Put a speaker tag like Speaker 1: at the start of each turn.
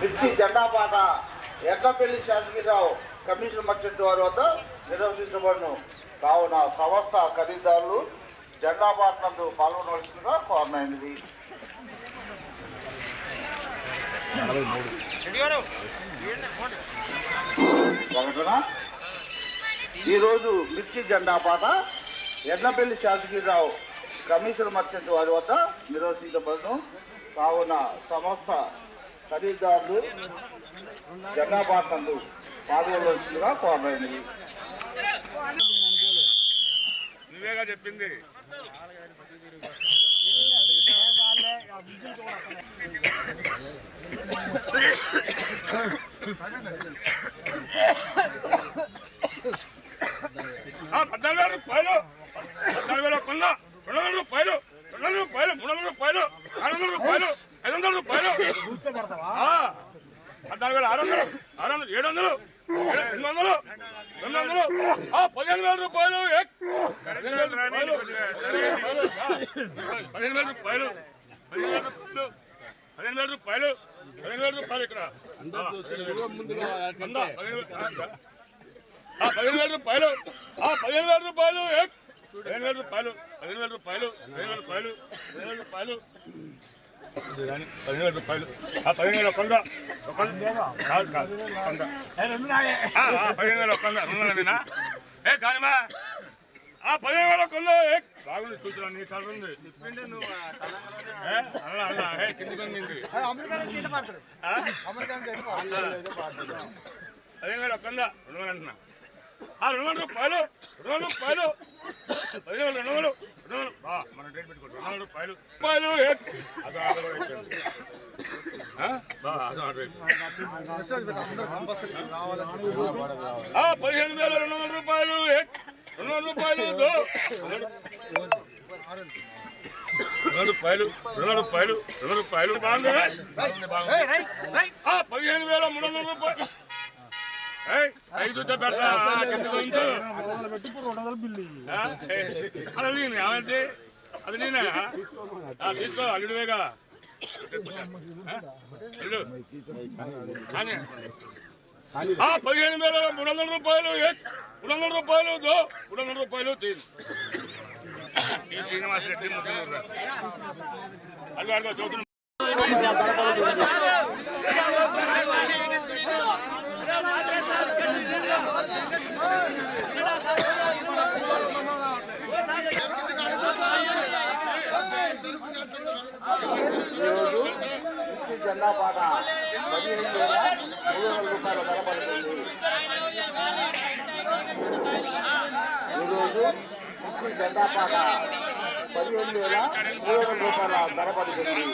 Speaker 1: మిర్చి జెండా పాట ఎర్రపల్లి శాసగిరిరావు కమిషన్ మర్చెంట్ వారి వద్ద నిర్వహించబడును. కావున సంస్థ ఖరీదారులు జెండా పాట నందు పాల్గొనవలసిందిగా కోరనైనది ఈరోజు మిర్చి జెండా పాట ఎడ్లపల్లి శాసగిరిరావు కమిషనర్ మర్చెంట్ వారి వద్ద నిర్వహించబడును. కావున సంస్థ ఖరీదారులు జనాభా సందు పాల్గొనవలసిందిగా కోరనైనది
Speaker 2: నువ్వేగా చెప్పింది? పద్నాలుగు వేల రూపాయలు. పద్నాలుగు వేల కొంద రెండు వేల రూపాయలు. రెండు వందల రూపాయలు మూడు వందల రూపాయలు ఆరు వందల రూపాయలు ఐదు వందల రూపాయలు ఆ, పద్నాలుగు వేల ఆరు వందలు ఆరు వందలు ఏడు వందలు ఏడు- ఎనిమిది వందలు రెండు వందలు ఆ, పదిహేను వేల రూపాయలు ఏక్. పదిహేను వేల రూపాయలు పదిహేను వేల రూపాయలు పదిహేను వేల రూపాయలు పదిహేను వేల రూపాయలు పదిహేను రూపాయలు ఇక్కడ ఆ, పదిహేను వేల వంద, పదిహేను ఆ, పదిహేను వేల రూపాయలు ఆ పదిహేను వేల రూపాయలు పదిహేను వేల రూపాయలు పదిహేను వేల రూపాయలు పదిహేను వేల రూపాయలు వేల రూపాయలు. పదిహేను వేల రూపాయలు. ఆ పదిహేను వేల. కాదు కాదు ఆ, పదిహేను వేల కొంద రెండున్నరేనా? ఏ కానిమా ఆ పదిహేను వేల ఏ బాగుంది చూసిన నీ కలర్ ఉంది. అలా అలా ఏ కిందికి ఉంది ఆ? పదిహేను వేల కొంద రెండు వేలు అంటున్నా. ఆ రెండు వందల రూపాయలు రెండు వందల రూపాయలు. పదిహేను వేల రెండు వందల రూపాయలు రెండు వందల రూపాయలు రెండు రూపాయలు రెండు రూపాయలు రెండు రూపాయలు బాగుంది ఆ పదిహేను వేల మూడు వందల రూపాయలు. ఐదు పెడతా అలా నేను ఏమైంది అది నేనే తీసుకో అల్లుడువేగా పదిహేను వేల మూడు వందల రూపాయలు మూడు వందల రూపాయలు మూడు వందల రూపాయలు తీరు. శ్రీనివాస రెడ్డి ముఖ్యమంత్రి అల్లు అల్లు చదువుతున్నా
Speaker 1: ఈరోజు మిర్చి జెండా పాట పదిహేను వేల మూడు వందల రూపాయల ధర పడుతుంది ఈరోజు మిర్చి జెండా పాట పదిహేను వేల మూడు వందల రూపాయల ధర పడుతుంది